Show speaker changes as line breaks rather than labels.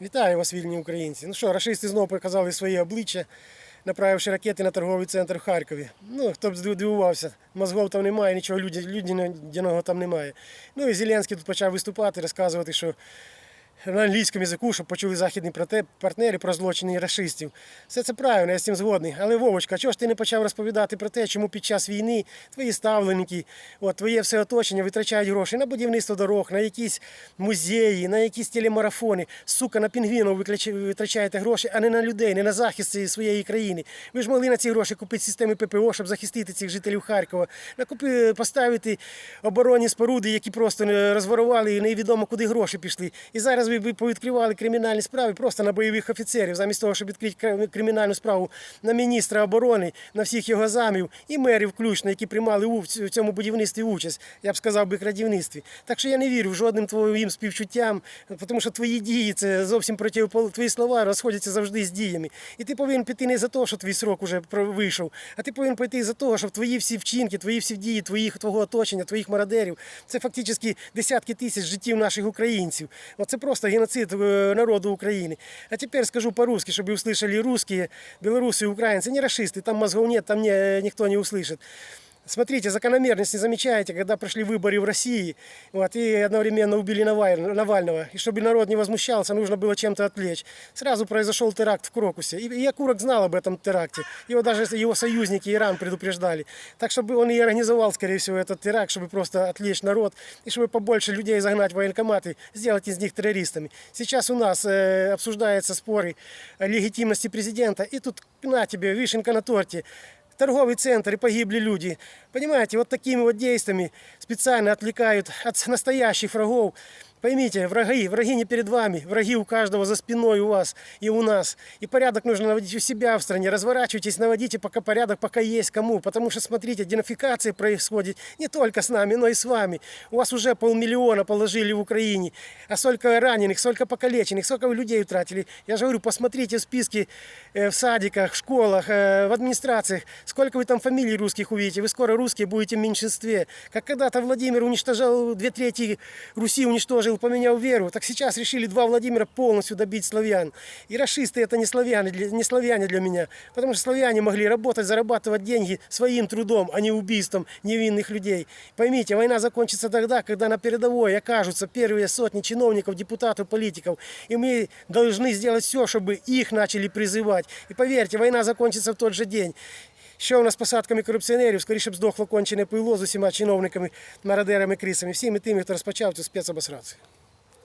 Вітаю вас, вільні українці. Ну що, рашисти знову показали своє обличчя, направивши ракети на торговий центр в Харкові. Ну, хто б здивувався, мозгов там немає, нічого людяного там немає. Ну і Зеленський тут почав виступати, розказувати, що на англійському язику, щоб почули західні партнери про злочини рашистів. Все це правильно, я з цим згодний. Але Вовочка, чого ж ти не почав розповідати про те, чому під час війни твої ставленики, от, твоє все оточення витрачають гроші на будівництво дорог, на якісь музеї, на якісь телемарафони. Сука, на виклич- витрачаєте гроші, а не на людей, не на захист своєї країни. Ви ж могли на ці гроші купити системи ППО, щоб захистити цих жителів Харкова, накупи, поставити оборонні споруди, які просто розворували і невідомо куди гроші пішли. І зараз ви б повідкривали кримінальні справи просто на бойових офіцерів, замість того, щоб відкрити кримінальну справу на міністра оборони, на всіх його замів і мерів включно, які приймали у- цьому будівництві участь. Я б сказав би крадівництві. Так що я не вірю в жодним твоїм співчуттям, тому що твої дії це зовсім проти твої слова розходяться завжди з діями. І ти повинен піти не за те, що твій срок уже вийшов, а ти повинен піти за того, щоб твої всі вчинки, твої всі дії, твоїх твого оточення, твоїх мародерів, це фактично десятки тисяч життів наших українців. Оце просто геноцид е, народу України. А тепер скажу по-русски, щоб услышали русские, белорусы и украинцы. Не расисты, там мозгов нет, там не, никто не услышит. Смотрите, закономерность не замечаете, когда прошли выборы в России, вот, и одновременно убили Наваль- Навального. И чтобы народ не возмущался, нужно было чем-то отвлечь. Сразу произошел теракт в Крокусе. И, и Якурок знал об этом теракте. Его даже его союзники Иран предупреждали. Так, чтобы он и организовал, скорее всего, этот теракт, чтобы просто отвлечь народ, и чтобы побольше людей загнать в военкоматы, сделать из них террористами. Сейчас у нас э, обсуждаются споры легитимности президента, и тут на тебе вишенка на торте торговый центр и погибли люди. Понимаете, вот такими вот действиями специально отвлекают от настоящих врагов. Поймите, враги, враги не перед вами, враги у каждого за спиной у вас и у нас. И порядок нужно наводить у себя в стране. Разворачивайтесь, наводите пока порядок, пока есть кому. Потому что, смотрите, денацификация происходит не только с нами, но и с вами. У вас уже полмиллиона положили в Украине. А сколько раненых, сколько покалеченных, сколько людей утратили. Я же говорю, посмотрите в списки э, в садиках, в школах, э, в администрациях. Сколько вы там фамилий русских увидите. Вы скоро русские будете в меньшинстве. Как когда-то Владимир уничтожал две трети Руси, уничтожил, поменял веру. Так сейчас решили два Владимира полностью добить славян. И расисты это не славяне, для- не славяне для меня. Потому что славяне могли работать, зарабатывать деньги своим трудом, а не убийством невинных людей. Поймите, война закончится тогда, когда на передовой окажутся первые сотни чиновников, депутатов, политиков. И мы должны сделать все, чтобы их начали призывать. И поверьте, война закончится в тот же день. Що у нас з посадками корупціонерів, скоріше б здохло кончене пило з усіма чиновниками, мародерами, крисами, всіми тими, хто розпочав цю спецобосрацію.